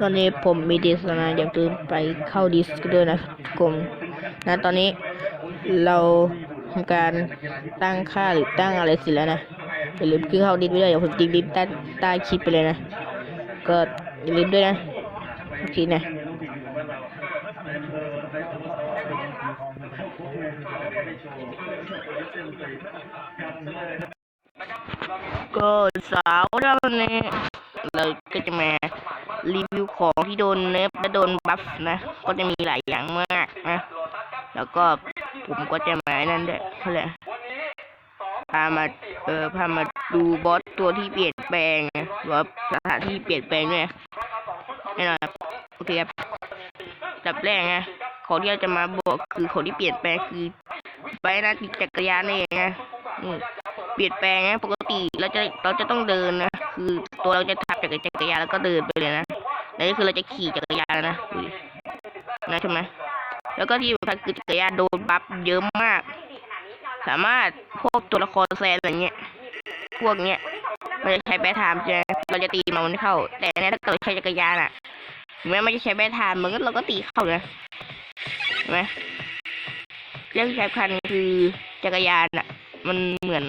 ตอนนี้ผมมีดิสนะอย่าลืมไปเข้าดิสกันด้วยนะกลุ่มนะตอนนี้เราทำการตั้งค่าหรือตั้งอะไรเสิแล้วนะอย่าลืมคือเข้าดิสไว้ด้วยอย่าผมทิ้งดิสใต้ใต้คลิปไปเลยนะก็อย่าลืมด้วยนะโอเคนะก็สาวด้านนี้เราก็จะมา รีวิวของที่โดนเนฟและโดนบัฟนะ ก็จะมีหลายอย่างมากนะ แล้วก็ผมก็จะมานั่นด้วยเขาเลยพามาเออพามาดูบอสตัวที่เปลี่ยนแปลงหรือว่าสถานที่เปลี่ยนแปลงด้วยนะแน่นอนครับโอเคครับจับแรกนะของที่เราจะมาบอกคือของที่เปลี่ยนแปลงคือใบหน้าติดจักรยานนี่เองนะอืมเปลี่ยนแปลงนะปกติเราจะเราจะต้องเดินนะคือตัวเราจะทับจากจักรยานแล้วก็เดินไปเลยนะ แต่นี่คือเราจะขี่จักรยานแล้วนะนะใช่ไหมแล้วก็ที่สำคัญคือจักรยานโดนบัฟเยอะมาก สามารถพวกตัวละครแซนอะไรเงี้ย พวกเนี้ยมันจะใช้แบทไทม์ใช่ไหมเราจะตีมันไม่เข้า แต่เนี่ยถ้าเกิดใช้จักรยานอะถึงแม้ไม่จะใช้แบทไทม์มันก็เราก็ตีเข้าเลยเห็นไหมเรื่องสำคัญคือจักรยานอะ มันเหมือน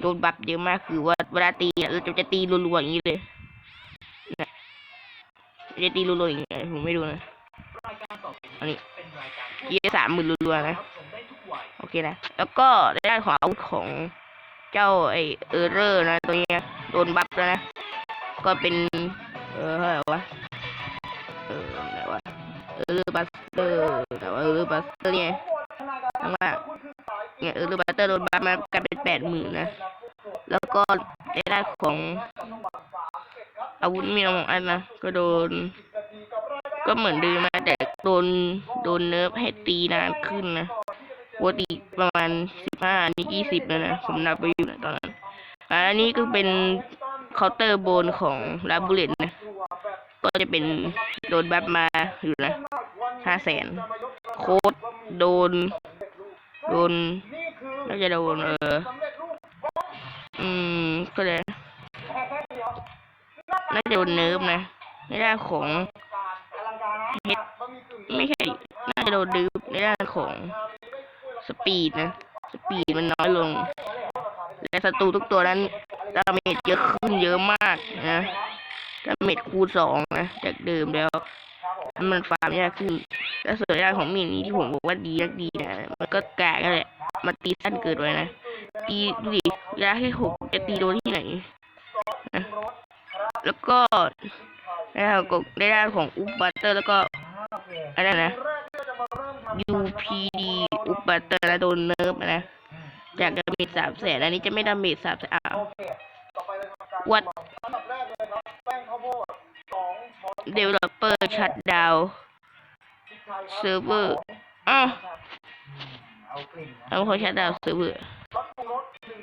โดนบัฟเยอะมากคือว่าเวลาตีอะเราจะจะตีรัวๆอย่างนี้เลย จะตีรัวๆอย่างนี้ผมไม่ดูนะอันนี้เยสามหมื่นรัวๆนะ โอเคนะ แล้วก็ในด้านของอาวุธของเจ้าไอเออร์เรอร์นะ ตัวเนี้ยโดนบัฟแล้วนะ ก็เป็น เออเท่าไหร่วะ เออไหนวะ เออร์เรอร์บัสเตอร์แต่ว่าเออร์เรอร์บัสเตอร์เนี่ยข้งล่าเนี่ยเออร์บัตเตอร์โดนบัฟมากลายเป็นแปดหมื่นนะ แล้วก็ในด้านของ อาวุธมีของอันนะก็โดน ก็เหมือนเดิมนะแต่โดนโดนเนิร์ฟให้ตีนานขึ้นนะปกติประมาณสิบห้านี่ยี่สิบแล้วนะผมนับไปอยู่นะตอนนั้นอันนี้ก็เป็นเคาน์เตอร์โบนของลาบูเลตนะ ก็จะเป็นโดนบัฟมาอยู่นะห้าแสนโค้ดโดน โดนน่าจะโดนเออ อืม ก็เลย น่าจะโดนเนิร์ฟนะ ในด้านของเฮดไม่ใช่ น่าจะโดนดืบในด้านของสปีดนะ สปีดมันน้อยลง และศัตรูทุกตัวนั้นดาเมจเยอะขึ้นเยอะมากนะดาเมจคูณสองนะ จากเดิมแล้วมันฟาร์มยากขึ้นแล้วส่วนด้านของมีนี้ที่ผมบอกว่าดีนักดีนะ มันก็แกากนั่นแหละ มันตีสั้นเกินไปนะ ตีดูดิเวลาให้หกจะตีโดนที่ไหนนะ แล้วก็ในด้านของในด้านของอุปบัตเตอร์แล้วก็อะไรนะ UPD อุปบัตเตอร์นะโดนเนิร์ฟนะจากดาเมจสามแสนอันนี้จะไม่ดาเมจสามแสนอ้าววัด developer shut down server อ้าวทำเขา shut down server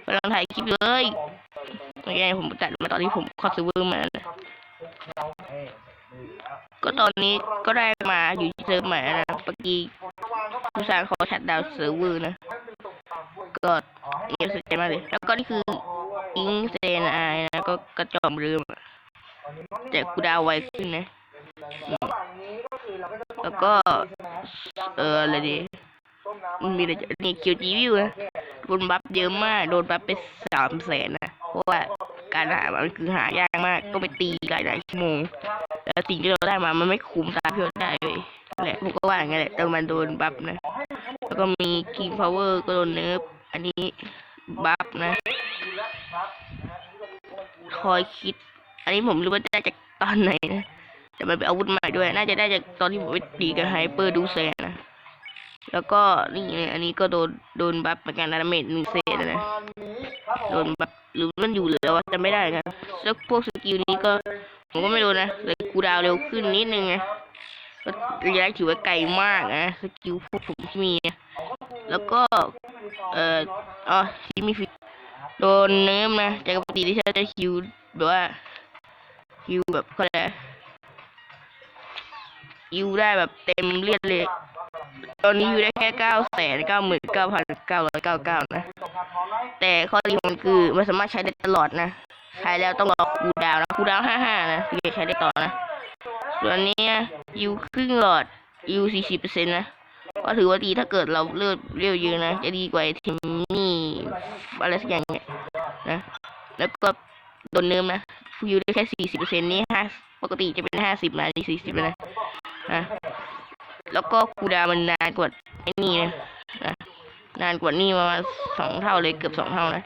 กำลังถ่ายคลิปเลย โอเคผมตัดมาตอนที่ผมเข้า server มานะก็ตอนนี้ก็ได้มาอยู่ที่เซิร์ฟใหม่แล้วนะเมื่อกี้ผู้สร้างเขา shut down server นะก็เงียบสุดใจมากเลย แล้วก็นี่คืออิงเซนไอนะก็กระจอมลืมอะแต่กูดาวไวขึ้นนะอืมแล้วก็ เอออะไรดีมันมีอะไรจะนี่คิวจีวิวนะโดนบัฟเยอะมาก โดนบัฟไปสามแสนนะเพ ราะว่าการหามันคือหายากมากต้องไปตีหลายหลายๆชั่วโมงแล้วสิ่งที่เราได้มามันไม่คุ้มตามที่เราได้เลยแหละผมก็ว่าอย่างนั้นแหละแต่มันโดนบัฟนะแล้วก็มี King Power ก็โดนเนิร์ฟอันนี้บัฟนะคอยคิด อันนี้ผมรู้ว่าได้จากตอนไหนนะแต่มันเป็นอาวุธใหม่ด้วย น่าจะได้จากตอนที่ผมไปตีกับไฮเปอร์ดูเซนนะ แล้วก็นี่อันนี้ก็โดนโดนบัฟเหมือนกันนะดาเมจหนึ่งเซนนะ โดนแบัฟหรือมันอยู่เหลือวะจำไม่ได้นะแล้วพวกสกิลนี้ก็ผมก็ไม่รู้นะเลยกูดาวเร็วขึ้นนิดนึงไงก็ระยะถือว่าไกลมากนะสกิลพวกผมที่มีนะแล้วก็ เอ่ออ๋อที่มีฟิโดนเนื้อนะจากปกติที่ฉันจะคิวแบบว่าคิวแบบเขาเรียกอะไรคิวได้แบบเต็มเลียดเลย ตอนนี้อยู่ได้แค่เก้าแสนเก้าหมื่นเก้าพันเก้าร้อยเก้าเก้า แต่ข้อดีของมันคือมันสามารถใช้ได้ตลอดนะ ใช้แล้วต้องรอคูลดาวน์นะคูลดาวห้าห้านะถึงจะใช้ได้ต่อนะส่วนนี้ยูครึ่งหลอดยูสี่สิบเปอร์เซ็นต์นะก็ถือว่าดีถ้าเกิดเราเลือดเร็วเยอะนะ จะดีกว่าไอ้ทีมนี่อะไรสักอย่างเนี่ยนะ แล้วก็โดนเนิมนะยูได้แค่สี่สิบเปอร์เซ็นต์นี่ห้าปกติจะเป็นห้าสิบนะนี่สี่สิบนะนะแล้วก็คูลดาวน์มันนานกว่าไอ้นี่นะนะ นานกว่านี่ประมาณสองเท่าเลยเกือบสองเท่านะ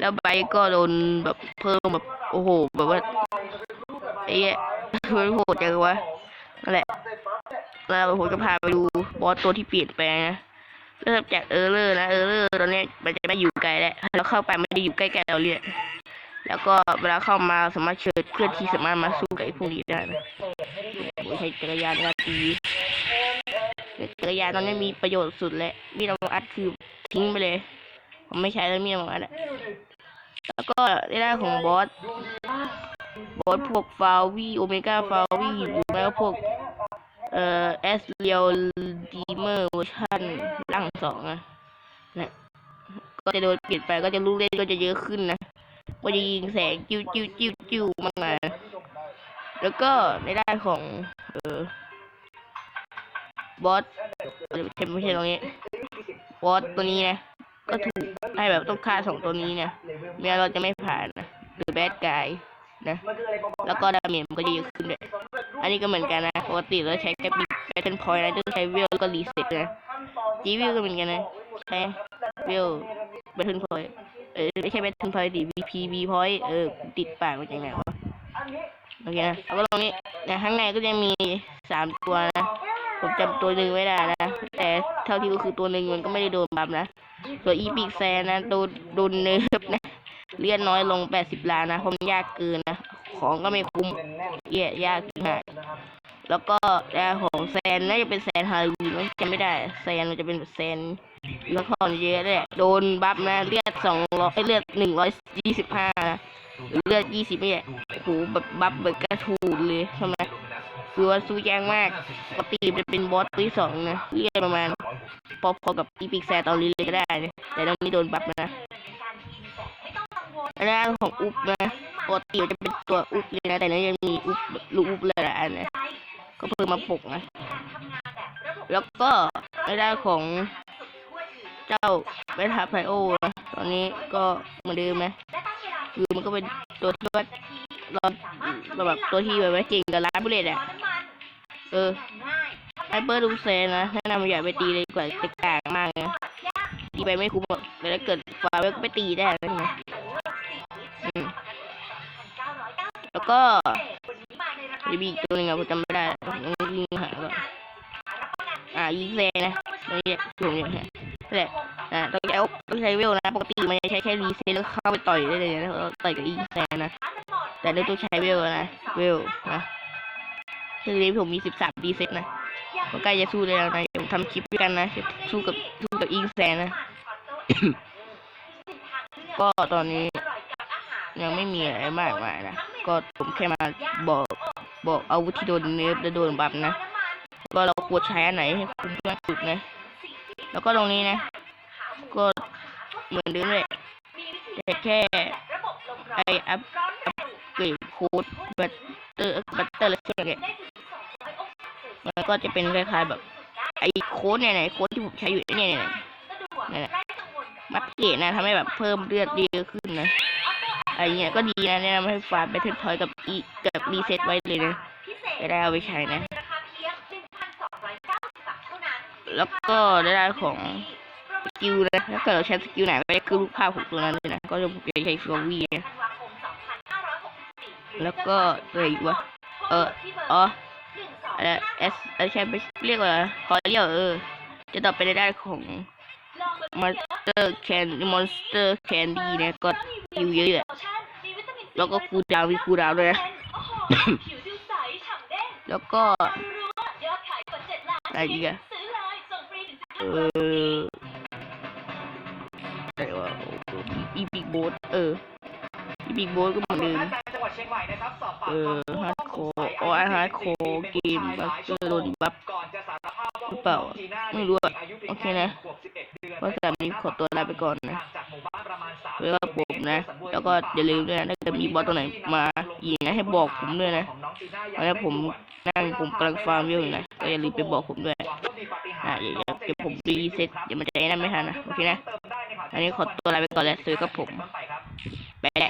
แล้วใบก็โดนแบบเพิ่มแบบโอ้โห แบบว่าไอ้เหี้ยมันโหดจังวะนั่นแหละ แล้วผมจะพาไปดูบอสตัวที่เปลี่ยนแปลงนะ เริ่มจากเออร์เลอร์นะเออร์เลอร์ตอนนี้มันจะไม่อยู่ไกลแล้วเราเข้าไปไม่ได้อยู่ใกล้ๆเราเลยแล้วก็เวลาเข้ามาสามารถเชิญเคลื่อนที่สามารถมาสู้กับไอ้พวกนี้ได้นะโอ้ยใช้จักรยานในการตี จักรยานตอนนี้มีประโยชน์สุดแล้วมีดเราอัดคือทิ้งไปเลย ผมไม่ใช้แล้วมีดเราอัดอะแล้วก็ในด้านของบอสบอสพวกฟาวีโอเมก้าฟาวีหรือไม่ก็พวกเอ่อเอสเรียวดีเมอร์เวอร์ชันร่างสองอะนะก็จะโดนเปลี่ยนไปก็จะลูกเล่นก็จะเยอะขึ้นนะก็จะยิงแสงจิ้วจิ้วจิ้วจิ้วมากมายแล้วก็ในด้านของ เออ บอสไม่ใช่ไม่ใช่ตรงนี้บอสตัวนี้นะก็ถูกให้แบบต้องฆ่าสองตัวนี้นะไม่งั้นเราจะไม่ผ่านนะหรือแบดกายนะแล้วก็ดาเมจมันก็จะเยอะขึ้นด้วยอันนี้ก็เหมือนกันนะปกติเราใช้แค่ปีแพทเทิร์นพอยต์นะต้องใช้เวลแล้วก็รีเซ็ตนะจีวิวก็เหมือนกันนะใช้เวลแพทเทิร์นพอยต์เออไม่ใช่แพทเทิร์นพอยต์ดิ VP V พอยต์เออติดปากมันยังไงวะโอเคนะแล้วก็ตรงนี้นะข้างในก็จะมีสามตัวนะ ผมจำตัวหนึ่งไม่ได้นะแต่เท่าที่รู้คือตัวหนึ่งมันก็ไม่ได้โดนบัฟนะส่วนอีพิกแซนนะโดนโดนเนิร์ฟนะเลื่อนน้อยลง80ล้านนะเพราะมันยากเกินนะของก็ไม่คุ้มเหี้ยากมากแล้วก็แร่ของแซนน่าจะเป็นแซนฮาร์วีนจำไม่ได้ แซนมันจะเป็นแซนแล้วพอนเยอะเลยโดนบัฟนะเลือดสองร้อยเลือดหนึ่งร้อยยี่สิบห้าเลือดยี่สิบไม่ใช่โอ้โหแบบบัฟแบบกระถูดเลยทำไหม คือว่าสู้ยากมากปกติมันเป็นบอสตัวที่สองนะเลือดประมาณพอๆกับอีพิกแซนตอนนี้เลยก็ได้นะแต่ตอนนี้โดนบัฟนะร่างของอุบนะปกติจะเป็นตัวอุบเลยนะ แต่นี้ยังมีอุบแบบลูอุบเลยอันนะก็เพิ่มมาปกนะ แล้วก็ในด้นของเจ้าเบทาไพโอนะตอนนี้ก็เหมือนเดิมนะคือมันก็เป็นตัวที่ว่าเราแบบตัวที่แบบว่าเก่งกับร้านบุเรตอะ เออไฮเปอร์ลูเซนนะแนะนำอย่าไปตีเลยกว่าจะกากมากนะตีไปไม่คุ้มหรอกแต่ถ้าเกิดฟาเวลก็ไปตีได้นะอืมแล้วก็จะมีอีกตัวนึงอะผมจำไม่ได้ยังยิงหาก่อนอ่ายิงแซงนะตรงนี้ผมเนี่ยนั่แหละอ่าต้องใช้ต้องใช้เวลนะปกติมันจะใช้แค่รีเซ็ตแล้วเข้าไปต่อยได้เลยนะต่อยกับยิงแซงนะแต่นี่ต้องใช้เวลนะเวลนะ ซึ่งนี้ผมมีสิบสามรีเซ็ตนะก็ใกล้จะสู้แล้วนะเดี๋ยวผมทำคลิปด้วยกันนะสู้กับสู้กับอิงแซนนะ ก็ตอนนี้ ยังไม่มีอะไรมากมายนะก็ผมแค่มาบอกบอกอาวุธที่โดนเนิร์ฟและโดนบัฟนะก็เราควรใช้อันไหนให้คุ้มเพื่อนสุดนะ แล้วก็ตรงนี้นะ ก็เหมือนเดิมเลยแต่แค่ไออัพอัพเกรดโค้ดบัตเตอร์บัตเตอร์อะไรสักอย่างเนี่ย มันก็จะเป็นคล้ายๆแบบ ไอโค้ดเนี่ยไหนโค้ดที่ผมใช้อยู่เนี่ยเนี่ยเนี่ยเนี่ยมัดเกรดนะทำให้แบบเพิ่มเลือดเยอะขึ้นนะอะไรเงี้ยก็ดีนะแนะนำให้ฟาร์มไปเทิร์นพอยกับอีกับรีเซ็ตไว้เลยนะจะได้เอาไปใช้นะ แล้วก็ได้ของสกิลนะถ้าเกิดเราใช้สกิลไหนก็จะคือรูปภาพของตัวนั้นเลยนะก็จะมจะใช้ฟิววีนะแล้วก็อะไรอีกวะเอออ๋อ อะไรเอสเออใช่ไม่เรียกว่าคอเรียกเออ จะต่อไปในด้านของมอนสเตอร์แคนมอนสเตอร์แคนดี้นะก็ฟิวเยอะๆแล้วก็คูลดาวน์มีคูลดาวน์ด้วยนะแล้วก็อะไรอีกอะเอออะไรวะอีพิกโบสเอออีพิกโบสก็เหมือนเดิม นะครับสอบปากเออคำฮาร์ดโคร์โอ้ยฮาร์ดโคร์เกมบัฟเตอร์โดนบัฟก่อนจะสารภาพว่าหรือเปล่าจีน่าไม่รู้อะอายุพียงโอเคแนะขวบ11เดือนเพราะสำหรับนี้ขอตัวลาไปก่อนนะห่างจากหมู่บ้านประมาณไว้กับผมนะ แล้วก็อย่าลืมด้วยนะถ้าเกิดมีบอสตัวไหนมายิงนะให้บอกผมด้วยนะของน้องจีน่าเพราะฉะนั้นผมนั่งผมกำลังฟาร์มอยู่นะก็อย่าลืมไปบอกผมด้วยหวังว่ามีปาฏิหาอะริย์เดี๋ยวเดี๋ยวผมรีเซ็ตเดี๋ยวมันจะไอ้นั่นไม่ทันนะโอเคนะอันนี้ขอตัวลาไปก่อนแล้วซื้อกับผมต้นไปครับไปแล้ว